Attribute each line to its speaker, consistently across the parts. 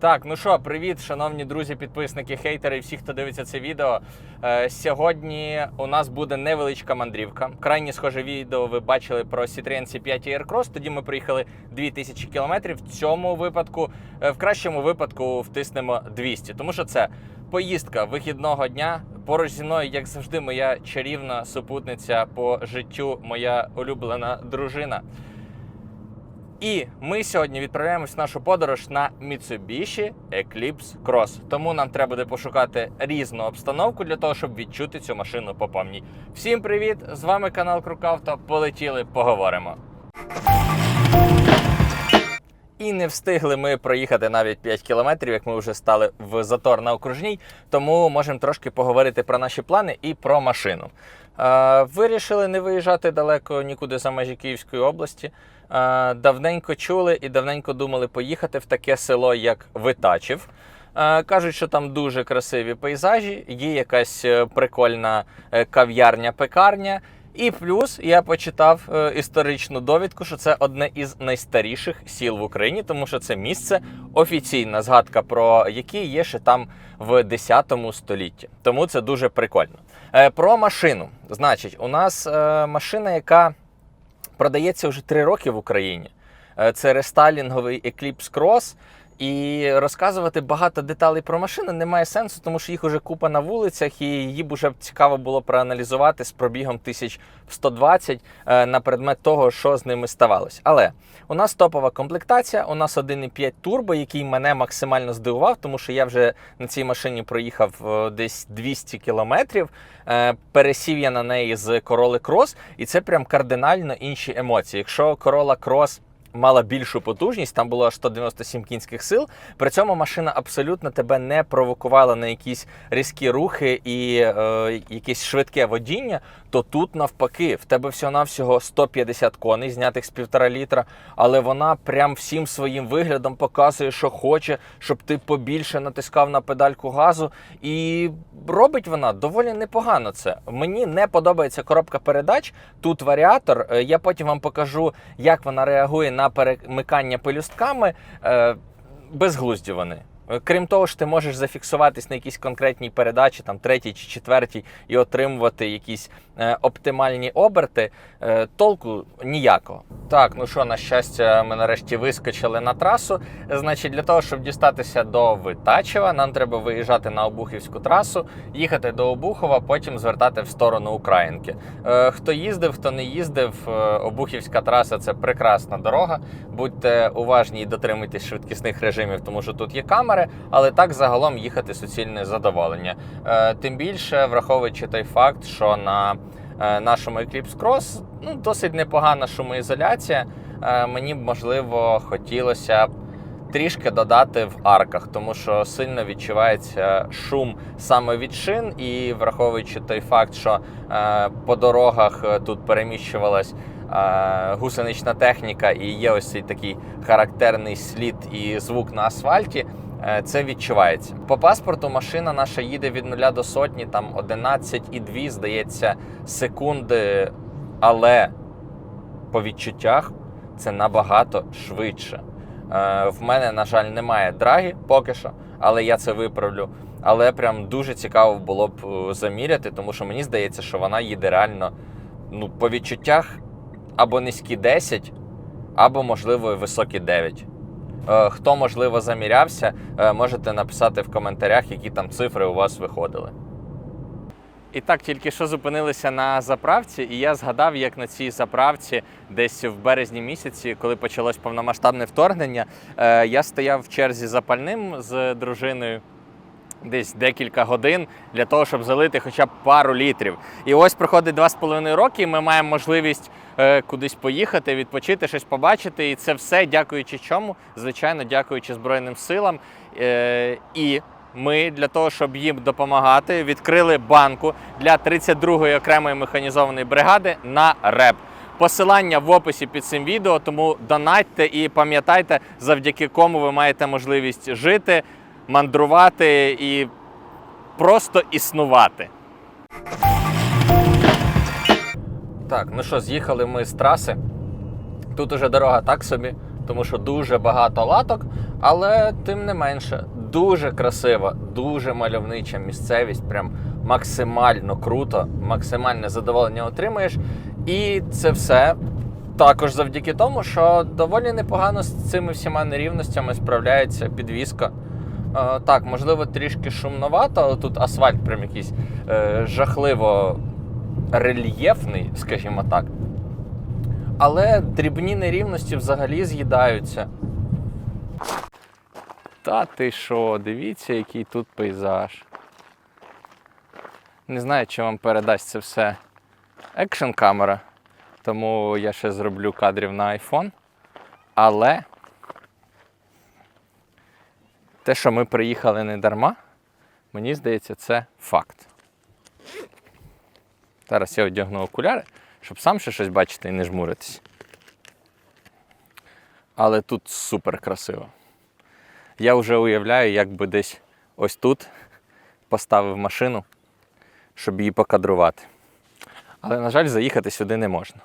Speaker 1: Так, ну що, привіт, шановні друзі, підписники, хейтери і всі, хто дивиться це відео. Е, сьогодні у нас буде невеличка мандрівка. Крайнє схоже відео ви бачили про Citroen C5 Aircross. Тоді ми приїхали 2000 кілометрів. В цьому випадку, е, в кращому випадку, втиснемо 200, тому що це поїздка вихідного дня. Поруч зі мною, як завжди, моя чарівна супутниця по життю, моя улюблена дружина. І ми сьогодні відправляємось в нашу подорож на Mitsubishi Eclipse Cross. Тому нам треба буде пошукати різну обстановку для того, щоб відчути цю машину по повній. Всім привіт! З вами канал Крукавто. Полетіли, поговоримо. І не встигли ми проїхати навіть 5 кілометрів, як ми вже стали в затор на окружній. Тому можемо трошки поговорити про наші плани і про машину. Е, вирішили не виїжджати далеко нікуди за межі Київської області. Давненько чули і давненько думали поїхати в таке село, як Витачів. Кажуть, що там дуже красиві пейзажі, є якась е, прикольна е, кав'ярня-пекарня. І плюс я почитав е, історичну довідку, що це одне із найстаріших сіл в Україні, тому що це місце офіційна згадка про які є ще там в 10 столітті. Тому це дуже прикольно. Про машину. Значить, у нас машина, яка продається вже три роки в Україні. Е, Це рестайлінговий Eclipse Cross. І розказувати багато деталей про машину немає сенсу, тому що їх уже купа на вулицях, і її б уже цікаво було проаналізувати з пробігом 1120 е, на предмет того, що з ними ставалось. Але у нас топова комплектація, у нас 1,5 турбо, який мене максимально здивував, тому що я вже на цій машині проїхав е, десь 200 кілометрів. Е, Пересів я на неї з Corolla Cross, і це прям кардинально інші емоції. Якщо Corolla Cross мала більшу потужність, там було аж 197 кінських сил. При цьому машина абсолютно тебе не провокувала на якісь різкі рухи і е, якесь швидке водіння. То тут навпаки, в тебе всього-навсього 150 коней, знятих з півтора літра, але вона прям всім своїм виглядом показує, що хоче, щоб ти побільше натискав на педальку газу. І робить вона доволі непогано це. Мені не подобається коробка передач. Тут варіатор. Е, Я потім вам покажу, як вона реагує на перемикання пелюстками. Е, Безглузді вони. Е, Крім того, що ти можеш зафіксуватись на якійсь конкретній передачі, там третій чи четвертій, і отримувати якісь е, оптимальні оберти, е, толку ніякого. Так, ну що, на щастя, ми нарешті вискочили на трасу. Значить, для того, щоб дістатися до Витачева, нам треба виїжджати на Обухівську трасу, їхати до Обухова, потім звертати в сторону Українки. Е, хто їздив, хто не їздив, е, Обухівська траса це прекрасна дорога. Будьте уважні і дотримуйтесь швидкісних режимів, тому що тут є камери, але так загалом їхати суцільне задоволення. Е, Тим більше, враховуючи той факт, що на е, нашому Eclipse Cross ну, досить непогана шумоізоляція. Е, Мені б можливо хотілося б трішки додати в арках, тому що сильно відчувається шум саме від шин, і враховуючи той факт, що по дорогах тут переміщувалась гусенична техніка, і є ось цей такий характерний слід і звук на асфальті. Е, Це відчувається. По паспорту машина наша їде від 0 до сотні, там 11,2, здається, секунди, але по відчуттях це набагато швидше. Е, В мене, на жаль, немає драги поки що, але я це виправлю. Але прям дуже цікаво було б е, заміряти, тому що мені здається, що вона їде реально ну, по відчуттях або низькі 10, або, можливо, високі 9. Е, Хто, можливо, замірявся, е, можете написати в коментарях, які там цифри у вас виходили. І так, тільки що зупинилися на заправці, і я згадав, як на цій заправці, десь в березні місяці, коли почалось повномасштабне вторгнення, е, я стояв в черзі за пальним з дружиною. Десь декілька годин для того, щоб залити хоча б пару літрів. І ось проходить два з половиною роки, і ми маємо можливість е, кудись поїхати, відпочити, щось побачити. І це все дякуючи чому? Звичайно, дякуючи Збройним силам. Е, і ми для того, щоб їм допомагати, відкрили банку для 32-ї окремої механізованої бригади на РЕП. Посилання в описі під цим відео, тому донатьте і пам'ятайте, завдяки кому ви маєте можливість жити, мандрувати і просто існувати. Так, ну що, з'їхали ми з траси. Тут уже дорога так собі, тому що дуже багато латок, Але тим не менше, дуже красива, дуже мальовнича місцевість, прям максимально круто, максимальне задоволення отримуєш. І це все також завдяки тому, що доволі непогано з цими всіма нерівностями справляється підвізка. Е, так, можливо, трішки шумновато, але тут асфальт прям якийсь е, жахливо рельєфний, скажімо так. Але дрібні нерівності взагалі з'їдаються. Та ти що, дивіться, який тут пейзаж. Не знаю, чи вам передасть це все екшн камера, тому я ще зроблю кадрів на iPhone. Але те, що ми приїхали не дарма, мені здається, це факт. Зараз я одягну окуляри, щоб сам ще щось бачити і не жмуритись. Але тут супер красиво. Я вже уявляю, як би десь ось тут поставив машину, щоб її покадрувати. Але, на жаль, заїхати сюди не можна.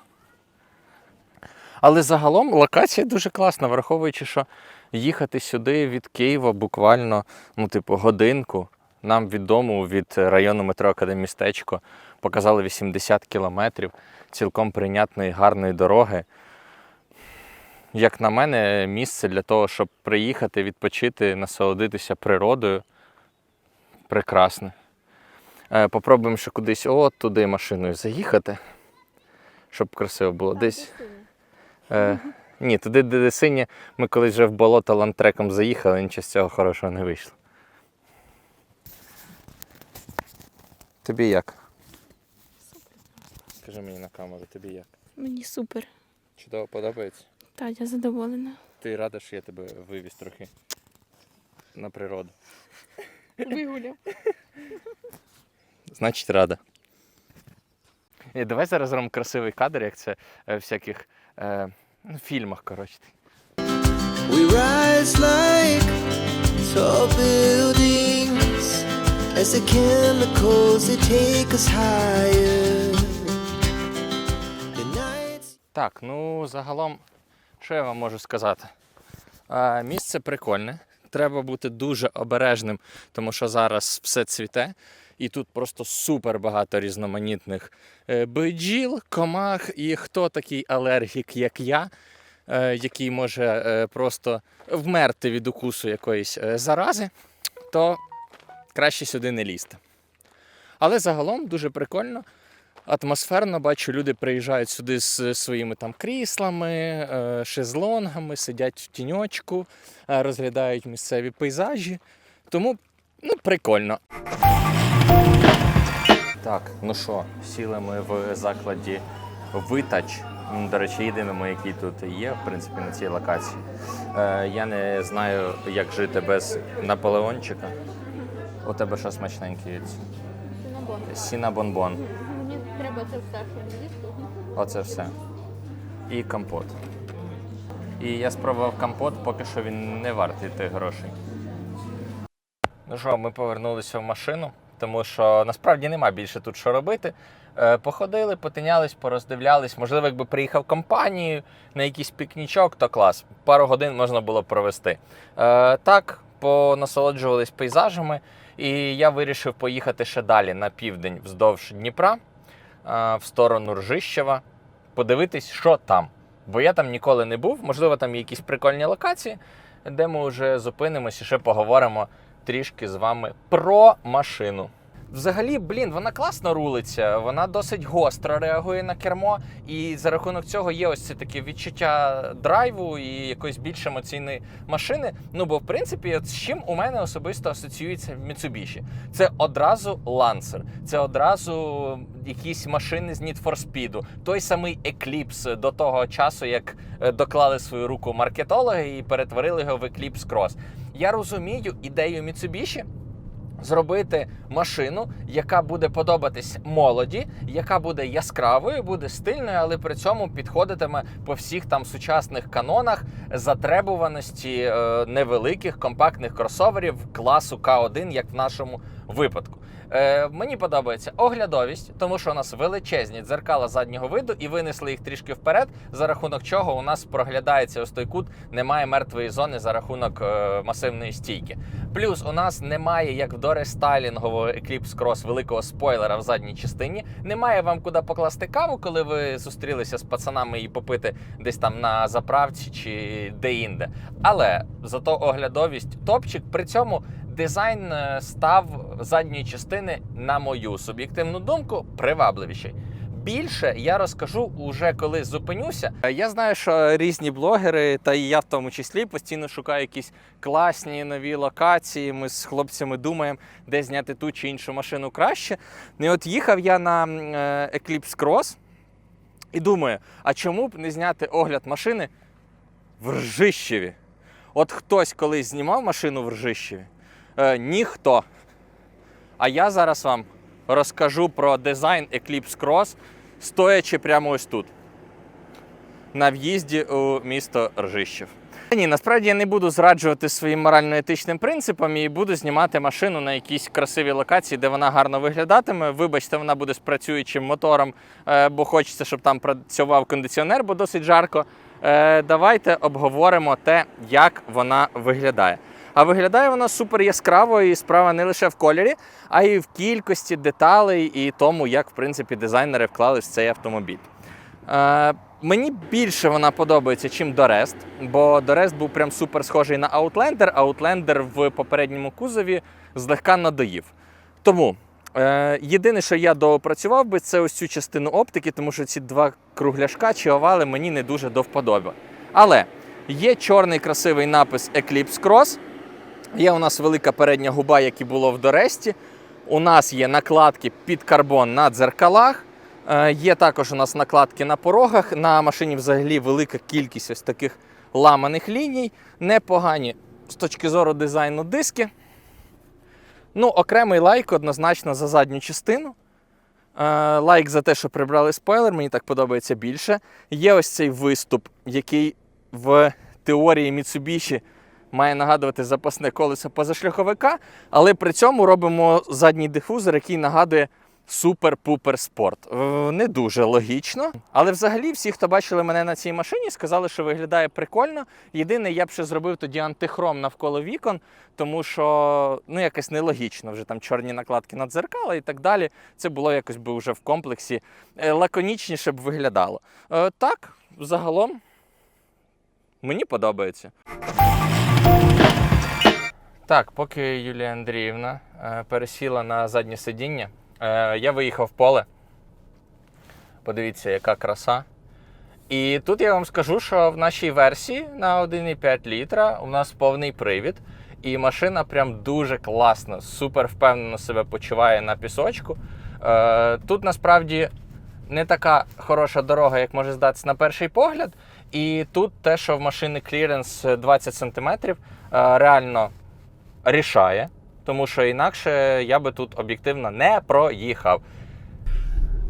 Speaker 1: Але загалом локація дуже класна, враховуючи, що їхати сюди від Києва буквально, ну, типу, годинку. Нам від дому, від району метро Академістечко, показали 80 кілометрів цілком прийнятної гарної дороги. Як на мене, місце для того, щоб приїхати, відпочити, насолодитися природою. Прекрасне. Е, Попробуємо ще кудись от туди машиною заїхати, щоб красиво було. Десь. Е, ні, туди, де, синє, ми колись вже в болото лантреком заїхали, нічого з цього хорошого не вийшло. Тобі як? Скажи мені на камеру, тобі як?
Speaker 2: Мені супер.
Speaker 1: Чудово подобається?
Speaker 2: Так, я задоволена.
Speaker 1: Ти рада, що я тебе вивіз трохи на природу.
Speaker 2: Вигуляв.
Speaker 1: Значить, рада. І давай зараз зробимо красивий кадр, як це е, всяких е, ну, фільмах, коротше.
Speaker 3: We rise like tall buildings as the chemicals they take us higher. The nights.
Speaker 1: Так, ну загалом, що я вам можу сказати? А, місце прикольне. Треба бути дуже обережним, тому що зараз все цвіте, і тут просто супер багато різноманітних е, бджіл, комах, і хто такий алергік, як я, е, який може е, просто вмерти від укусу якоїсь зарази, то краще сюди не лізти. Але загалом дуже прикольно атмосферно бачу, люди приїжджають сюди з своїми там кріслами, шезлонгами, сидять в тіньочку, розглядають місцеві пейзажі. Тому ну, прикольно. Так, ну що, сіли ми в закладі Витач. До речі, єдиному, який тут є, в принципі, на цій локації. Е, я не знаю, як жити без наполеончика. У тебе що смачненьке є? Сіна бонбон.
Speaker 2: Мені треба це все, що не їсти.
Speaker 1: Оце все. І компот. І я спробував компот, поки що він не вартий тих грошей. Ну що, ми повернулися в машину, тому що насправді нема більше тут що робити. Е, Походили, потинялись, пороздивлялись. Можливо, якби приїхав компанією на якийсь пікнічок, то клас. Пару годин можна було провести. Е, Так, понасолоджувались пейзажами, і я вирішив поїхати ще далі на південь вздовж Дніпра в сторону Ржищева, подивитись, що там. Бо я там ніколи не був. Можливо, там є якісь прикольні локації, де ми вже зупинимося і ще поговоримо трішки з вами про машину. Взагалі, блін, вона класно рулиться, вона досить гостро реагує на кермо, і за рахунок цього є ось це таке відчуття драйву і якоїсь більш емоційної машини. Ну бо в принципі, от з чим у мене особисто асоціюється Mitsubishi? Це одразу Lancer, це одразу якісь машини з Need for Speed, той самий Eclipse до того часу, як е, доклали свою руку маркетологи і перетворили його в Eclipse Cross. Я розумію ідею Mitsubishi, зробити машину, яка буде подобатись молоді, яка буде яскравою, буде стильною, але при цьому підходитиме по всіх там сучасних канонах затребуваності е, невеликих компактних кросоверів класу К1, як в нашому випадку. Е, мені подобається оглядовість, тому що у нас величезні дзеркала заднього виду, і винесли їх трішки вперед, за рахунок чого у нас проглядається ось той кут, немає мертвої зони за рахунок е, масивної стійки. Плюс у нас немає, як в дорестайлінгового Eclipse Cross, великого спойлера в задній частині. Немає вам куди покласти каву, коли ви зустрілися з пацанами і попити десь там на заправці чи де-інде. Але зато оглядовість топчик. При цьому дизайн е, став задньої частини, на мою суб'єктивну думку, привабливіший. Більше я розкажу уже коли зупинюся. Я знаю, що різні блогери, та і я в тому числі, постійно шукаю якісь класні нові локації. Ми з хлопцями думаємо, де зняти ту чи іншу машину краще. Ну, І от їхав я на е, Eclipse Cross і думаю, а чому б не зняти огляд машини в Ржищеві? От хтось колись знімав машину в Ржищеві? Е, ніхто. А я зараз вам розкажу про дизайн Eclipse Cross, стоячи прямо ось тут, на в'їзді у місто Ржищев. Ні, насправді я не буду зраджувати своїм морально-етичним принципам і буду знімати машину на якійсь красивій локації, де вона гарно виглядатиме. Вибачте, вона буде з працюючим мотором, е, бо хочеться, щоб там працював кондиціонер, бо досить жарко. Е, Давайте обговоримо те, як вона виглядає. А виглядає вона супер яскраво і справа не лише в кольорі, а й в кількості деталей і тому, як в принципі дизайнери вклали в цей автомобіль. Е, мені більше вона подобається, чим Дорест, бо Дорест був прям супер схожий на Outlander, Outlander в попередньому кузові злегка надоїв. Тому е, єдине, що я доопрацював би, це ось цю частину оптики, тому що ці два кругляшка чи овали мені не дуже до вподоби. Але є чорний красивий напис Eclipse Cross. Є у нас велика передня губа, як і було в Доресті. У нас є накладки під карбон на дзеркалах. Е, Є також у нас накладки на порогах. На машині взагалі велика кількість ось таких ламаних ліній. Непогані з точки зору дизайну диски. Ну, окремий лайк однозначно за задню частину. Е, Лайк за те, що прибрали спойлер, мені так подобається більше. Є ось цей виступ, який в теорії Mitsubishi має нагадувати запасне колесо позашляховика, але при цьому робимо задній дифузор, який нагадує супер-пупер спорт. Не дуже логічно. Але взагалі всі, хто бачили мене на цій машині, сказали, що виглядає прикольно. Єдине, я б ще зробив тоді антихром навколо вікон, тому що ну якось нелогічно вже там чорні накладки на дзеркала і так далі. Це було якось би вже в комплексі е, лаконічніше б виглядало. Е, Так, загалом мені подобається. Так, поки Юлія Андріївна е, пересіла на заднє сидіння, е, я виїхав в поле. Подивіться, яка краса. І тут я вам скажу, що в нашій версії на 1,5 літра у нас повний привід. І машина прям дуже класно, супер впевнено себе почуває на пісочку. Е, Тут насправді не така хороша дорога, як може здатися на перший погляд. І тут те, що в машини кліренс 20 см, реально рішає, тому що інакше я би тут об'єктивно не проїхав.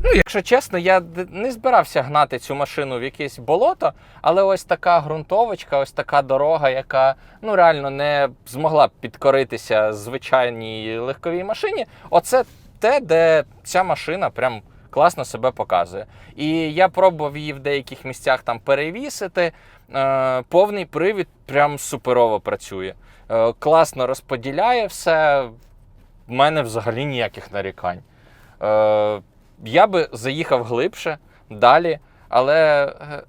Speaker 1: Ну, якщо чесно, я не збирався гнати цю машину в якесь болото, але ось така ґрунтовочка, ось така дорога, яка ну реально не змогла б підкоритися звичайній легковій машині. Оце те, де ця машина прям класно себе показує. І я пробував її в деяких місцях там перевісити. Е, повний привід прям суперово працює. Е, класно розподіляє все. В мене взагалі ніяких нарікань. Е, я би заїхав глибше, далі, але. е,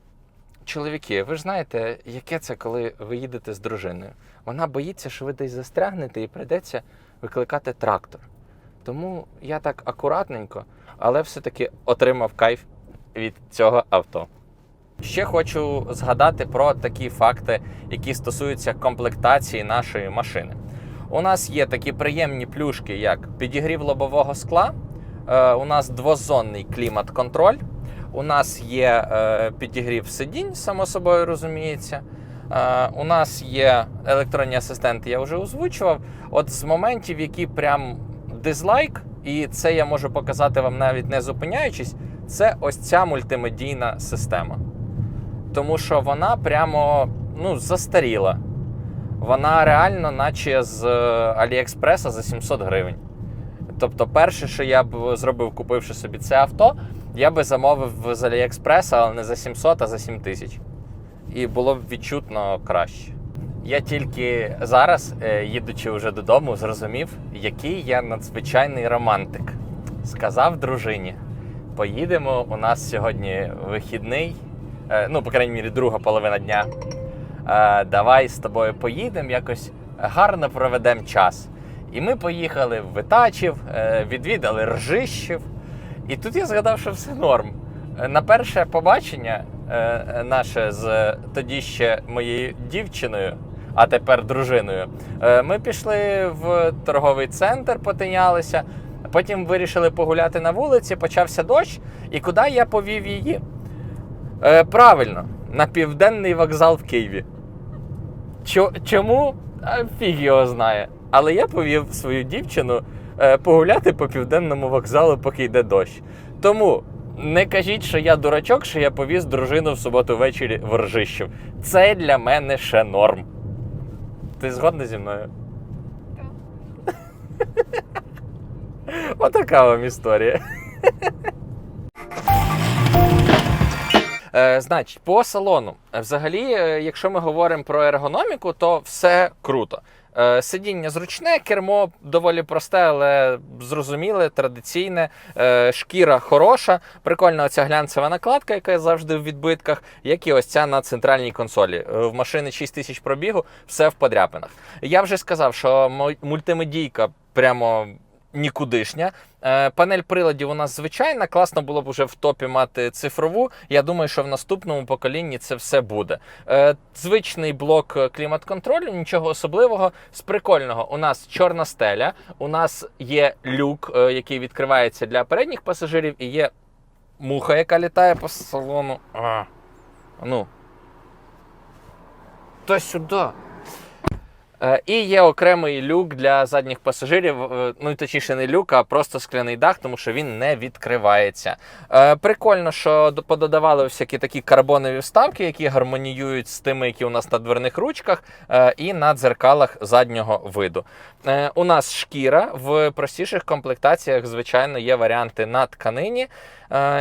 Speaker 1: Чоловіки, ви ж знаєте, яке це, коли ви їдете з дружиною? Вона боїться, що ви десь застрягнете і прийдеться викликати трактор. Тому я так акуратненько, але все-таки отримав кайф від цього авто. Ще хочу згадати про такі факти, які стосуються комплектації нашої машини. У нас є такі приємні плюшки, як підігрів лобового скла, е, у нас двозонний клімат-контроль, у нас є е, підігрів сидінь, само собою розуміється. Е, у нас є електронні асистенти, я вже озвучував. От з моментів, які прям дизлайк, і це я можу показати вам навіть не зупиняючись, це ось ця мультимедійна система. Тому що вона прямо ну, застаріла. Вона реально, наче з е, Аліекспреса за 700 гривень. Тобто, перше, що я б зробив, купивши собі це авто, я би замовив з Аліекспреса, але не за 700, а за 7 тисяч. І було б відчутно краще. Я тільки зараз, е, їдучи вже додому, зрозумів, який я надзвичайний романтик. Сказав дружині: поїдемо. У нас сьогодні вихідний, ну, по крайній мірі, друга половина дня. Е, Давай з тобою поїдемо, якось гарно проведемо час. І ми поїхали в Витачів, е, відвідали Ржищів. І тут я згадав, що все норм. Е, На перше побачення е, наше з тоді ще моєю дівчиною, а тепер дружиною, е, ми пішли в торговий центр, потинялися. Потім вирішили погуляти на вулиці, почався дощ. І куди я повів її? Е, правильно, на південний вокзал в Києві. Чо- чому? Фіг його знає. Але я повів свою дівчину е, погуляти по південному вокзалу, поки йде дощ. Тому не кажіть, що я дурачок, що я повіз дружину в суботу ввечері в Ржищів. Це для мене ще норм. Ти згодна зі мною? Отака вам історія. Е, значить, по салону. Е, Взагалі, е, якщо ми говоримо про ергономіку, то все круто. Сидіння зручне, кермо доволі просте, але зрозуміле, традиційне. Шкіра хороша, прикольна оця глянцева накладка, яка завжди в відбитках, як і ось ця на центральній консолі. В машини 6 тисяч пробігу, все в подряпинах. Я вже сказав, що мультимедійка прямо нікудишня. Е, Панель приладів у нас звичайна. Класно було б вже в топі мати цифрову. Я думаю, що в наступному поколінні це все буде. Е, Звичний блок клімат-контролю, нічого особливого. З прикольного у нас чорна стеля, у нас є люк, е, який відкривається для передніх пасажирів, і є муха, яка літає по салону. А, ну. Та сюди. Е, І є окремий люк для задніх пасажирів. е, Ну точніше, не люк, а просто скляний дах, тому що він не відкривається. Е, Прикольно, що пододавали всякі такі карбонові вставки, які гармоніюють з тими, які у нас на дверних ручках, і на дзеркалах заднього виду. У нас шкіра в простіших комплектаціях, звичайно, є варіанти на тканині.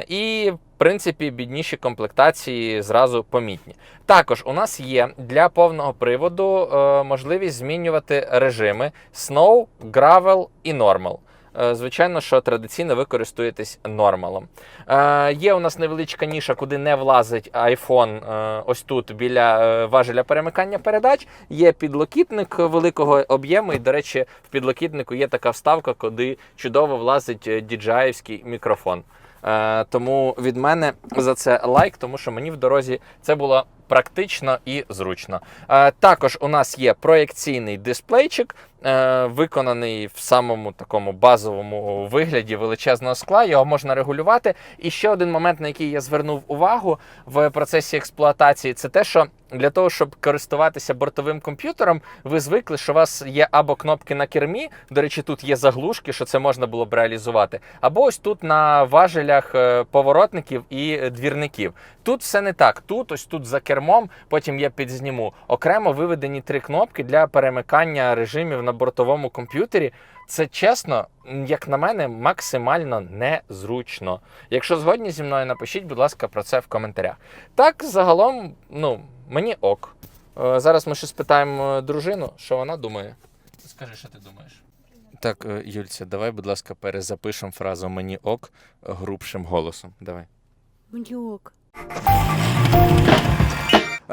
Speaker 1: І принципі, бідніші комплектації зразу помітні. Також у нас є для повного приводу е, можливість змінювати режими Snow, Gravel і Normal. Е, Звичайно, що традиційно ви користуєтесь нормалом. Е, є у нас невеличка ніша, куди не влазить iPhone е, ось тут біля важеля перемикання передач. Є підлокітник великого об'єму, і, до речі, в підлокітнику є така вставка, куди чудово влазить DJI-ський мікрофон. Е, тому від мене за це лайк, тому що мені в дорозі це було практично і зручно. Е, також у нас є проєкційний дисплейчик, виконаний в самому такому базовому вигляді величезного скла. Його можна регулювати. І ще один момент, на який я звернув увагу в процесі експлуатації, це те, що для того, щоб користуватися бортовим комп'ютером, ви звикли, що у вас є або кнопки на кермі. До речі, тут є заглушки, що це можна було б реалізувати, або ось тут на важелях е, поворотників і е, двірників. Тут все не так. Тут, ось тут за кермом, потім я підзніму. Окремо виведені три кнопки для перемикання режимів на бортовому комп'ютері. Це чесно, як на мене, максимально незручно. Якщо згодні зі мною, напишіть, будь ласка, про це в коментарях. Так, загалом, ну, мені ок. Е, Зараз ми ще спитаємо е, дружину, що вона думає. Скажи, що ти думаєш? Так, е, Юльця, давай, будь ласка, перезапишемо фразу мені ок грубшим голосом. Давай.
Speaker 2: Мудіок.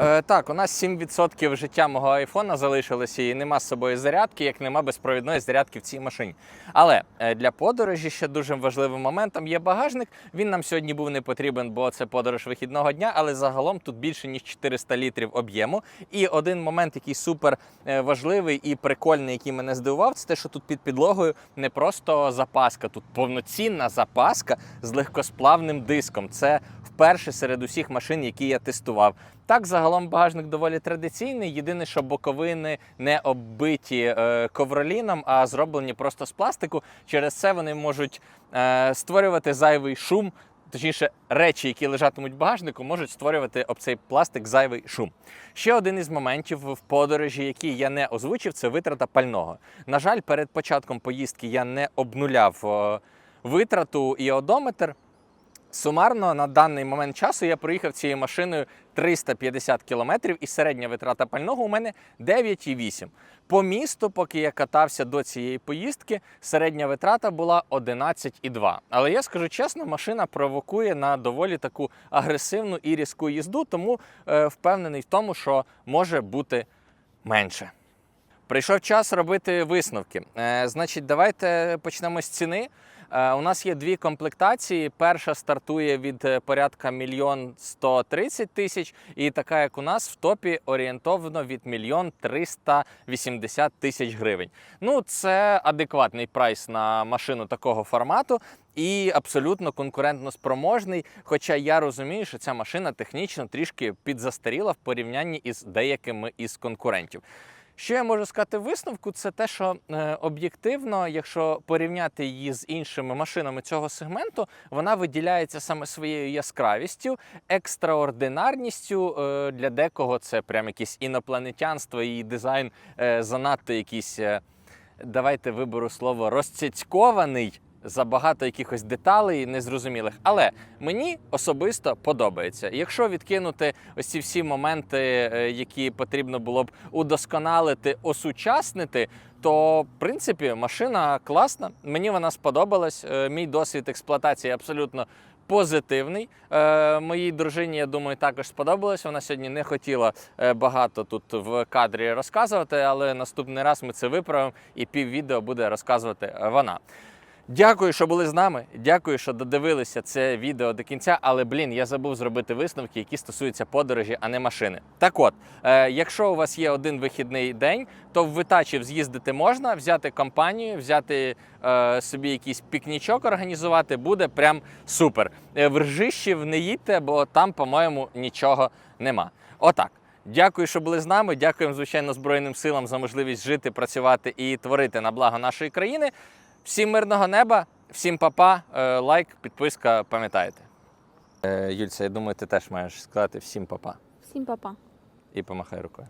Speaker 1: Е, так, у нас 7% життя мого айфона залишилося і нема з собою зарядки, як нема безпровідної зарядки в цій машині. Але е, для подорожі ще дуже важливим моментом є багажник. Він нам сьогодні був не потрібен, бо це подорож вихідного дня, але загалом тут більше ніж 400 літрів об'єму. І один момент, який супер е, важливий і прикольний, який мене здивував, це те, що тут під підлогою не просто запаска, тут повноцінна запаска з легкосплавним диском. Це вперше серед усіх машин, які я тестував. Так, загалом багажник доволі традиційний. Єдине, що боковини не оббиті е, ковроліном, а зроблені просто з пластику. Через це вони можуть е, створювати зайвий шум. Точніше, речі, які лежатимуть в багажнику, можуть створювати об цей пластик зайвий шум. Ще один із моментів в подорожі, який я не озвучив, це витрата пального. На жаль, перед початком поїздки я не обнуляв е, витрату і одометр. Сумарно на даний момент часу я проїхав цією машиною 350 кілометрів, і середня витрата пального у мене 9,8. По місту, поки я катався до цієї поїздки, середня витрата була 11,2. Але я скажу чесно, машина провокує на доволі таку агресивну і різку їзду, тому е, впевнений в тому, що може бути менше. Прийшов час робити висновки. Е, значить, давайте почнемо з ціни. Е, у нас є дві комплектації. Перша стартує від е, порядка мільйон 130 тисяч, і така, як у нас, в топі орієнтовно від мільйон 380 тисяч гривень. Ну, це адекватний прайс на машину такого формату. І абсолютно конкурентно спроможний. Хоча я розумію, що ця машина технічно трішки підзастаріла в порівнянні із деякими із конкурентів. Що я можу сказати висновку, це те, що е, об'єктивно, якщо порівняти її з іншими машинами цього сегменту, вона виділяється саме своєю яскравістю, екстраординарністю. Е, для декого це прям якесь інопланетянство, її дизайн е, занадто якийсь. Е, давайте виберу слово розцяцькований. Забагато якихось деталей незрозумілих, але мені особисто подобається. Якщо відкинути ось ці всі моменти, е, які потрібно було б удосконалити, осучаснити, то в принципі машина класна. Мені вона сподобалась. Е, Мій досвід експлуатації абсолютно позитивний. Е, моїй дружині, я думаю, також сподобалось. Вона сьогодні не хотіла багато тут в кадрі розказувати, але наступний раз ми це виправимо і піввідео буде розказувати вона. Дякую, що були з нами. Дякую, що додивилися це відео до кінця. Але блін, я забув зробити висновки, які стосуються подорожі, а не машини. Так от, е, якщо у вас є один вихідний день, то в Витачів з'їздити можна, взяти компанію, взяти е, собі якийсь пікнічок організувати, буде прям супер. Е, в Ржищів не їдьте, бо там, по-моєму, нічого нема. Отак. Дякую, що були з нами. Дякуємо, звичайно, Збройним силам за можливість жити, працювати і творити на благо нашої країни. Всім мирного неба, всім папа, е, лайк, підписка, пам'ятаєте. Е, Юльця, я думаю, ти теж маєш сказати всім папа
Speaker 2: Всім папа. -па.
Speaker 1: і помахай рукою.